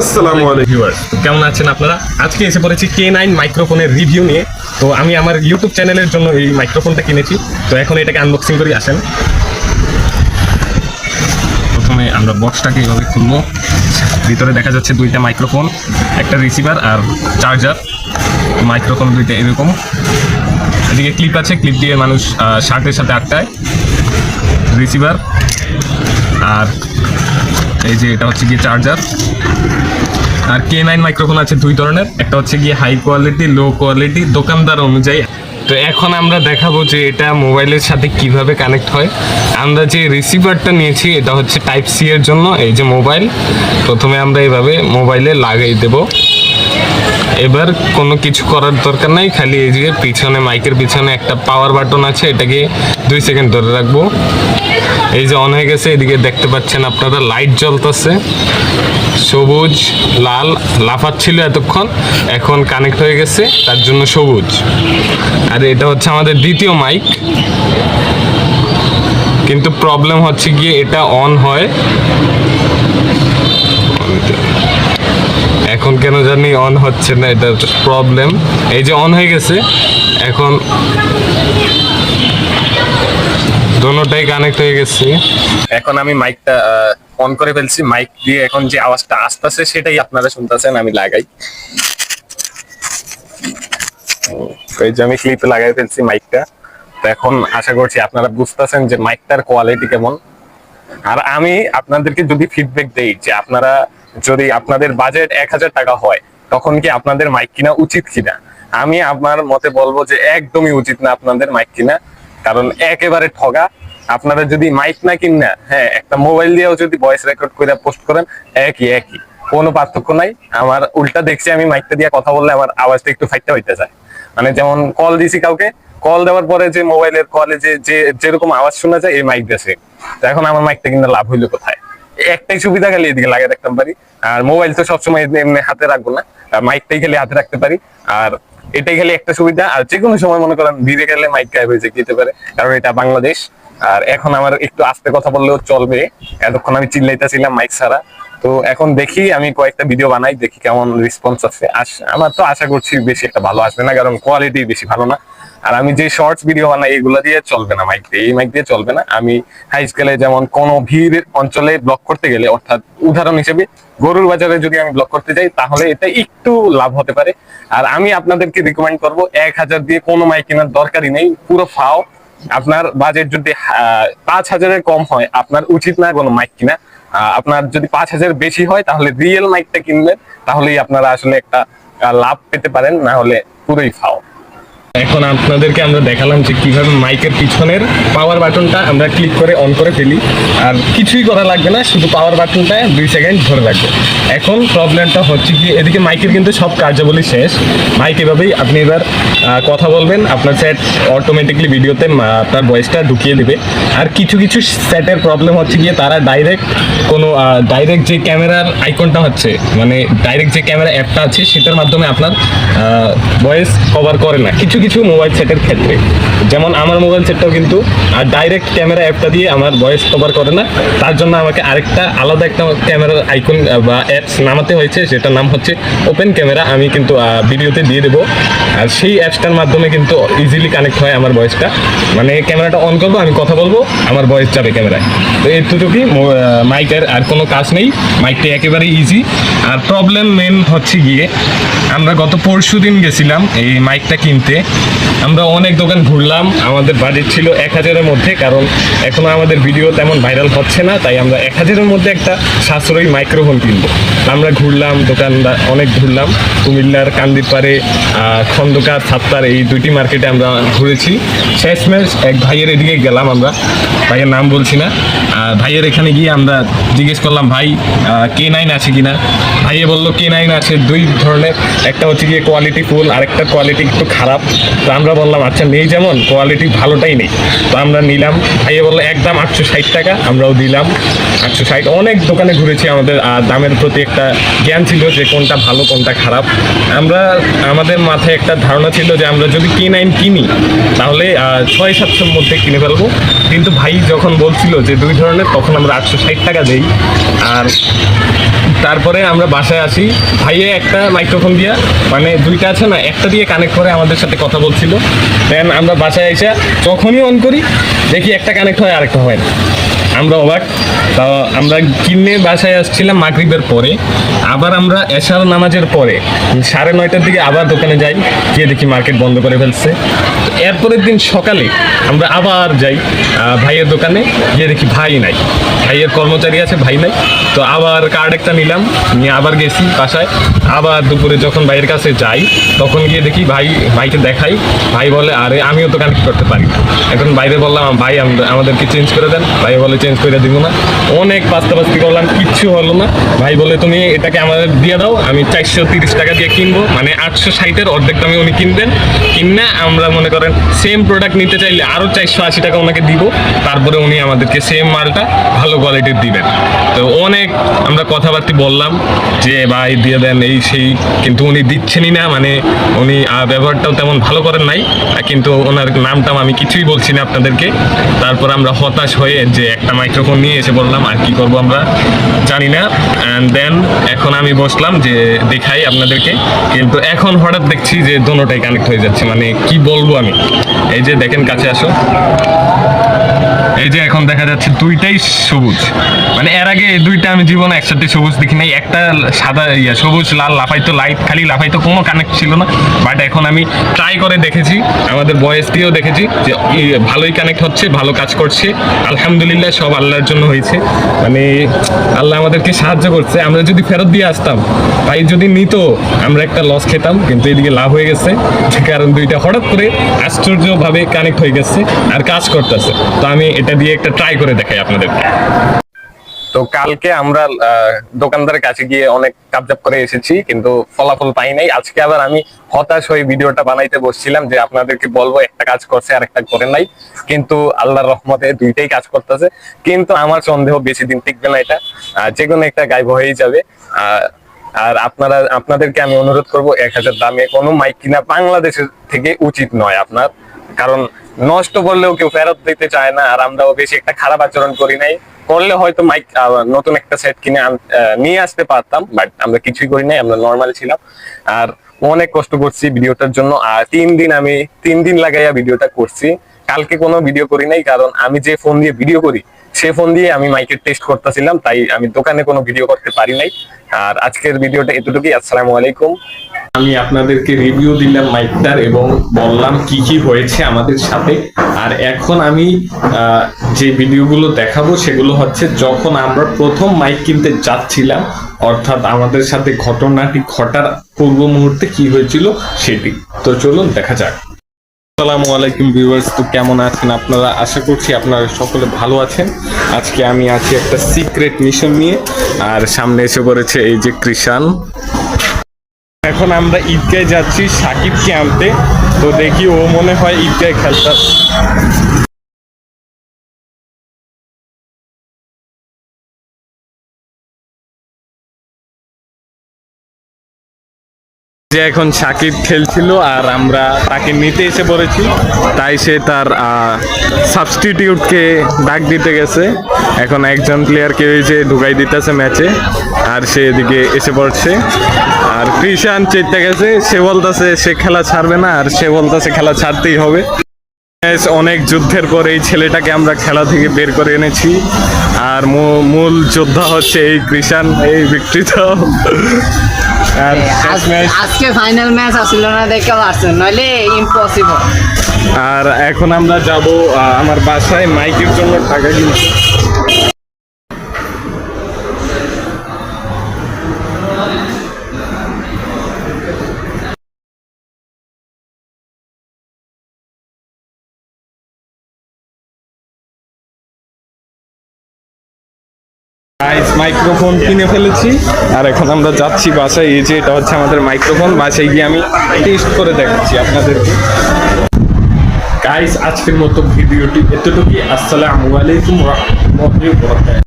আসসালামু আলাইকুম। কেমন আছেন আপনারা? আজকে এসে পড়েছি কে নাইন মাইক্রোফোনের রিভিউ নিয়ে। তো আমি আমার ইউটিউব চ্যানেলের জন্য এই মাইক্রোফোনটা কিনেছি। তো এখন এটাকে আনবক্সিং করি, আসেন। প্রথমে আমরা বক্সটাকে এইভাবে খুলবো। ভিতরে দেখা যাচ্ছে দুইটা মাইক্রোফোন একটা রিসিভার আর চার্জার মাইক্রোফোন দুইটা এরকম। এদিকে ক্লিপ আছে ক্লিপ দিয়ে মানুষ শার্টের সাথে আটকায়। রিসিভার আর এই যে এটা হচ্ছে গিয়ে চার্জার আর কে নাইন মাইক্রোফোন আছে দুই ধরনের। একটা হচ্ছে গিয়ে হাই কোয়ালিটি লো কোয়ালিটি দোকানদার অনুযায়ী। তো এখন আমরা দেখাবো যে এটা মোবাইলের সাথে কীভাবে কানেক্ট হয়। আমরা যে রিসিভারটা নিয়েছি, এটা হচ্ছে টাইপ সি এর জন্য, এই যে মোবাইল প্রথমে আমরা এইভাবে মোবাইলে লাগাই দেব। এবার কোনো কিছু করার দরকার নাই, খালি এই যে পিছনে মাইকের পিছনে একটা পাওয়ার বাটন আছে, এটাকে দুই সেকেন্ড ধরে রাখব। এই যে অন হয়ে গেছে এদিকে দেখতে পাচ্ছেন আপনারা লাইট জ্বলতেছে। সবুজ, লাল লাফাচ্ছিল এতক্ষণ, এখন কানেক্ট হয়ে গেছে, তার জন্য সবুজ। আর এটা হচ্ছে আমাদের দ্বিতীয় মাইক কিন্তু প্রবলেম হচ্ছে গিয়ে এটা অন হয়। এখন কেন জানি অন হচ্ছে না এটা প্রবলেম এই যে অন হয়ে গেছে, এখন দোনোটাই কানেক্ট হয়ে গেছে। এখন আমি মাইকটা অন করে ফেলছি। মাইক দিয়ে এখন যে আওয়াজটা আসতেছে, সেটাই আপনারা শুনতেছেন, আমি লাগাই। যে আমি ক্লিপে লাগাই ফেলছি মাইকটা তো এখন আশা করছি আপনারা বুঝতেছেন যে মাইকটার কোয়ালিটি কেমন। আর আমি আপনাদেরকে যদি ফিডব্যাক দেই যে আপনারা যদি আপনাদের বাজেট এক হাজার টাকা হয়, তখন কি আপনাদের মাইক কিনা উচিত কিনা? আমি আমার মতে বলব যে একদমই উচিত না আপনাদের মাইক কিনা। কারণ একেবারে ঠগা। আপনারা যদি মাইক না কিনা হ্যাঁ একটা মোবাইল দিয়েও যদি ভয়েস রেকর্ড করে পোস্ট করেন, একই একই। কোনো পার্থক্য নাই। আমার উল্টা দেখছি আমি মাইকটা দিয়ে কথা বললে আমার আওয়াজটা একটু ফাইটটা হইতে যায়। মানে যেমন কল দিছি কাউকে কল দেওয়ার পরে যে মোবাইলের কলে যে যে, যেরকম আওয়াজ শোনা যায়, এই মাইক দেশে এখন আমার মাইকটা কিন্তু লাভ হইল কোথায়? একটাই সুবিধা খালি এদিকে লাগিয়ে রাখতে পারি। আর মোবাইল তো সবসময় এমনি হাতে রাখব না। মাইকটাই খালি হাতে রাখতে পারি। আর এটাই খালি একটা সুবিধা। আর যে কোনো সময় মনে করেন ধীরে গেলে মাইক গায়েব হয়ে যেতে পারে। কারণ এটা বাংলাদেশ। আর এখন আমার একটু আস্তে কথা বললেও চলবে। এতক্ষণ আমি চিল্লাইতেছিলাম মাইক ছাড়া। তো এখন দেখি আমি কয়েকটা ভিডিও বানাই, দেখি কেমন রেসপন্স আছে আমার তো আশা করছি বেশি একটা ভালো আসবে না, কারণ কোয়ালিটি বেশি ভালো না। আর আমি যে শর্টস ভিডিও বানাই, এগুলো দিয়ে চলবে না মাইক দিয়ে। এই মাইক দিয়ে চলবে না। আমি হাই স্কেলে যেমন কোনো ভিড় অঞ্চলে ব্লক করতে গেলে, অর্থাৎ উদাহরণ হিসেবে গরুর বাজারে যদি আমি ব্লক করতে যাই, তাহলে এটা একটু লাভ হতে পারে। আর আমি আপনাদেরকে রিকমেন্ড করব, এক হাজার দিয়ে কোনো মাইক কেনার দরকারই নেই, পুরো ফাও। আপনার বাজেট যদি পাঁচ হাজারের কম হয়, আপনার উচিত না কোনো মাইক কিনা। আপনার যদি পাঁচ হাজার বেশি হয়, তাহলে রিয়েল মাইকটা কিনবেন, তাহলেই আপনারা আসলে একটা লাভ পেতে পারেন, না হলে পুরোই ফাও। এখন আপনাদেরকে আমরা দেখালাম যে কীভাবে মাইকের পিছনের পাওয়ার বাটনটা আমরা ক্লিক করে অন করে ফেলি। আর কিছুই করা লাগবে না, শুধু পাওয়ার বাটনটা দুই সেকেন্ড ধরে রাখবে। এখন প্রবলেমটা হচ্ছে কি, এদিকে মাইকের কিন্তু সব কার্যাবলী শেষ। মাইক এভাবেই আপনি এবার কথা বলবেন, আপনার সেট অটোমেটিকলি ভিডিওতে আপনার ভয়েসটা ঢুকিয়ে দেবে। আর কিছু কিছু সেটের প্রবলেম হচ্ছে গিয়ে তারা ডাইরেক্ট কোনো ডাইরেক্ট যে ক্যামেরার আইকনটা হচ্ছে মানে ডাইরেক্ট যে ক্যামেরা অ্যাপটা আছে, সেটার মাধ্যমে আপনার ভয়েস কভার করে না। কিছু কিছু মোবাইল সেটের ক্ষেত্রে। যেমন আমার মোবাইল সেটটাও কিন্তু, আর ডাইরেক্ট ক্যামেরা অ্যাপটা দিয়ে আমার ভয়েস কভার করে না। তার জন্য আমাকে আরেকটা আলাদা একটা ক্যামেরার আইকন বা অ্যাপস নামাতে হয়েছে, সেটার নাম হচ্ছে ওপেন ক্যামেরা আমি কিন্তু ভিডিওতে দিয়ে দেবো। আর সেই অ্যাপসটার মাধ্যমে কিন্তু ইজিলি কানেক্ট হয় আমার ভয়েসটা মানে ক্যামেরাটা অন করব, আমি কথা বলব, আমার ভয়েস যাবে ক্যামেরায় তো এতটুকুই মাইকের আর কোনো কাজ নেই। মাইকটা একেবারে ইজি আর প্রবলেম মেন হচ্ছে গিয়ে, আমরা গত পরশু দিন গেছিলাম এই মাইকটা কিনতে। আমরা অনেক দোকান ঘুরলাম, আমাদের বাজেট ছিল এক হাজারের মধ্যে, কারণ এখনও আমাদের ভিডিও তেমন ভাইরাল হচ্ছে না, তাই আমরা এক হাজারের মধ্যে একটা সাশ্রয়ী মাইক্রোফোন কিনবো। আমরা ঘুরলাম দোকানদার অনেক ঘুরলাম, কুমিল্লার কান্দিপাড়ে খন্দকার সাত্তার এই দুইটি মার্কেটে আমরা ঘুরেছি। শেষমেশ এক ভাইয়ের এদিকে গেলাম আমরা, ভাইয়ের নাম বলছি না। ভাইয়ের এখানে গিয়ে আমরা জিজ্ঞেস করলাম, ভাই কে নাইন আছে কিনা? ভাইয়ে বলল, কে নাইন আছে? দুই ধরনের, একটা হচ্ছে গিয়ে কোয়ালিটি ফুল আরেকটা কোয়ালিটি একটু খারাপ। তো আমরা বললাম আচ্ছা নেই যেমন কোয়ালিটি ভালোটাই নেই। তো আমরা নিলাম, ভাইয়ে বলল একদম আটশো ষাট টাকা। আমরাও দিলাম আটশো ষাট। অনেক দোকানে ঘুরেছি আমাদের দামের প্রতি একটা জ্ঞান ছিল যে কোনটা ভালো, কোনটা খারাপ। আমরা, আমাদের মাথায় একটা ধারণা ছিল যে আমরা যদি কে নাইন কিনি, তাহলে ছয় সাতশোর মধ্যে কিনে ফেলব। কিন্তু ভাই যখন বলছিল যে দুই ধরনের, তখন আমরা আটশো ষাট টাকা দেই। আর তারপরে আমরা বাসায় আসি ভাইয়ে একটা মাইক্রোফোন দিয়া মানে দুইটা আছে না, একটা দিয়ে কানেক্ট করে আমাদের সাথে কথা বলছিল। দেন আমরা বাসায় এসে যখনই অন করি, দেখি একটা কানেক্ট হয়, আরেকটা হয় না। আমরা অবাক। তা আমরা কিনে বাসায় আসছিলাম মাগরিবের পরে। আবার আমরা এশার নামাজের পরে। সাড়ে নয়টার দিকে আবার দোকানে যাই, গিয়ে দেখি মার্কেট বন্ধ করে ফেলছে। এরপরের দিন সকালে আমরা আবার যাই ভাইয়ের দোকানে, গিয়ে দেখি ভাই নাই। ভাইয়ের কর্মচারী আছে, ভাই নাই। তো আবার কার্ড একটা নিলাম, নিয়ে আবার গেছি বাসায়। আবার দুপুরে যখন ভাইয়ের কাছে যাই, তখন গিয়ে দেখি ভাই, ভাইকে দেখাই। ভাই বলে, আরে, আমিও তো কানেক্ট করতে পারি। এখন বাইরে বললাম, ভাই আম- আমাদেরকে চেঞ্জ করে দেন। ভাই বলে চেঞ্জ করে দিব না। অনেক পাস্তা পাস্তি করলাম, কিচ্ছু হলো না। ভাই বলে, তুমি এটাকে আমাদের দিয়ে দাও, আমি চারশো তিরিশ টাকা দিয়ে কিনবো। মানে আটশো ষাটের অর্ধেক দামে উনি কিনবেন। কিনে আমরা মনে করেন সেম প্রোডাক্ট নিতে চাইলে আরও চারশো আশি টাকা ওনাকে দিব। তারপরে উনি আমাদেরকে সেম মালটা ভালো কোয়ালিটির দিবেন। তো অনেক আমরা কথাবার্তা বললাম যে, ভাই, দিয়ে দেন এই সেই। কিন্তু উনি দিচ্ছেনই না। মানে উনি ব্যবহারটাও তেমন ভালো করেন নাই। কিন্তু ওনার নামটাম আমি কিছুই বলছি না আপনাদেরকে। তারপর আমরা হতাশ হয়ে যে একটা মাইক্রোফোন নিয়ে এসে বললাম, আর কি করব আমরা? জানি না। অ্যান্ড দেন এখন আমি বসলাম যে দেখাই আপনাদেরকে। কিন্তু এখন হঠাৎ দেখছি যে দোনোটাই কানেক্ট হয়ে যাচ্ছে। মানে কি বলব আমি? এই যে দেখেন, কাছে আসো। এই যে এখন দেখা যাচ্ছে দুইটাই সবুজ। মানে এর আগে দুইটা আমি জীবনে একসাথে সবুজ দেখি নাই। একটা সাদা ইয়া, সবুজ, লাল, লাফাইতো লাইট খালি লাফাইতো, কোনো কানেক্ট ছিল না। বাট এখন আমি ট্রাই করে দেখেছি, আমাদের বয়েস দিয়েও দেখেছি যে ভালোই কানেক্ট হচ্ছে, ভালো কাজ করছে। আলহামদুলিল্লাহ সব আল্লাহর জন্য হয়েছে। মানে আল্লাহ আমাদেরকে সাহায্য করছে। আমরা যদি ফেরত দিয়ে আসতাম, তাই যদি নিত, আমরা একটা লস খেতাম। কিন্তু এদিকে লাভ হয়ে গেছে। যে কারণ দুইটা হঠাৎ করে আশ্চর্যভাবে কানেক্ট হয়ে গেছে আর কাজ করতেছে। তো আমি এটা দিয়ে একটা ট্রাই করে দেখাই আপনাদেরকে। তো কালকে আমরা দোকানদারের কাছে গিয়ে অনেক কাপজাপ করে এসেছি, কিন্তু ফলাফল পাই নাই। আজকে আবার আমি হতাশ হয়ে ভিডিওটা বানাইতে বসছিলাম যে আপনাদেরকে বলব, একটা কাজ করছে আর একটা করে নাই। কিন্তু আল্লাহর রহমতে দুইটাই কাজ করতেছে। কিন্তু আমার সন্দেহ বেশি দিন টিকবে না এটা। যে কোনো একটা গায়েব হয়েই যাবে। আর আপনারা, আপনাদেরকে আমি অনুরোধ করব, এক হাজার দামে কোনো মাইক কিনা বাংলাদেশের থেকে উচিত নয় আপনার। কারণ নষ্ট করলেও কেউ ফেরত দিতে চায় না, আর আমরাও বেশি একটা খারাপ আচরণ করি নাই। করলে হয়তো মাইক নতুন একটা সেট কিনে নিয়ে আসতে পারতাম বাট আমরা কিছুই করি নাই, আমরা নর্মাল ছিলাম। আর অনেক কষ্ট করছি ভিডিওটার জন্য, আর তিন দিন আমি, তিন দিন লাগাইয়া ভিডিওটা করছি। কালকে কোনো ভিডিও করি নাই, কারণ আমি যে ফোন দিয়ে ভিডিও করি সে ফোন দিয়ে আমি মাইকের টেস্ট করতেছিলাম, তাই আমি দোকানে কোনো ভিডিও করতে পারি নাই। আর আজকের ভিডিওটা এতটুকুই, আসসালামু আলাইকুম। আমি আপনাদেরকে রিভিউ দিলাম মাইকটার এবং বললাম কি কি হয়েছে আমাদের সাথে। আর এখন আমি যে ভিডিওগুলো দেখাবো সেগুলো হচ্ছে যখন আমরা প্রথম মাইক কিনতে যাচ্ছিলাম, অর্থাৎ আমাদের সাথে ঘটনাটি ঘটার পূর্ব মুহূর্তে কি হয়েছিল সেটি। তো চলুন দেখা যাক। আসসালামু আলাইকুম ভিউয়ার্স, তো কেমন আছেন আপনারা? আশা করছি আপনারা সকলে ভালো আছেন। আজকে আমি আছি একটা সিক্রেট মিশন নিয়ে, আর সামনে এসে পড়েছে এই যে কৃষান এখন আমরা ঈদগায় যাচ্ছি সাকিবকে আনতে। তো দেখি ও মনে হয় ঈদগায় খেলতে যে এখন সাকিব খেলছিল আর আমরা তাকে নিতে এসে পড়েছি। তাই সে তার সাবস্টিটিউটকে ডাক দিতে গেছে। এখন একজন প্লেয়ারকে ওই যে ঢুকাই দিতেছে ম্যাচে আর সে এদিকে এসে পড়ছে। আর ক্রিশান চেতে গেছে, সে বলতেছে সে খেলা ছাড়বে না, আর সে বলতেছে খেলা ছাড়তেই হবে। অনেক যুদ্ধের পর এই ছেলেটাকে আমরা খেলা থেকে বের করে এনেছি। আর মূল যোদ্ধা হচ্ছে এই কৃষান এই বিকৃত আর আজকে ফাইনাল ম্যাচ আসলো না দেখে পারছেন নইলে ইম্পসিবল আর এখন আমরা যাব আমার বাসায় মাইকের জন্য টাকা কিনতে মাইক্রোফোন কিনে ফেলেছি। আর এখন আমরা যাচ্ছি বাসায়। এই যে এটা হচ্ছে আমাদের মাইক্রোফোন বাসায় গিয়ে আমি টেস্ট করে দেখাচ্ছি আপনাদেরকে। গাইস আজকের মতো ভিডিওটি এতটুকুই। আসসালামু আলাইকুম রাহমাতুল্লাহি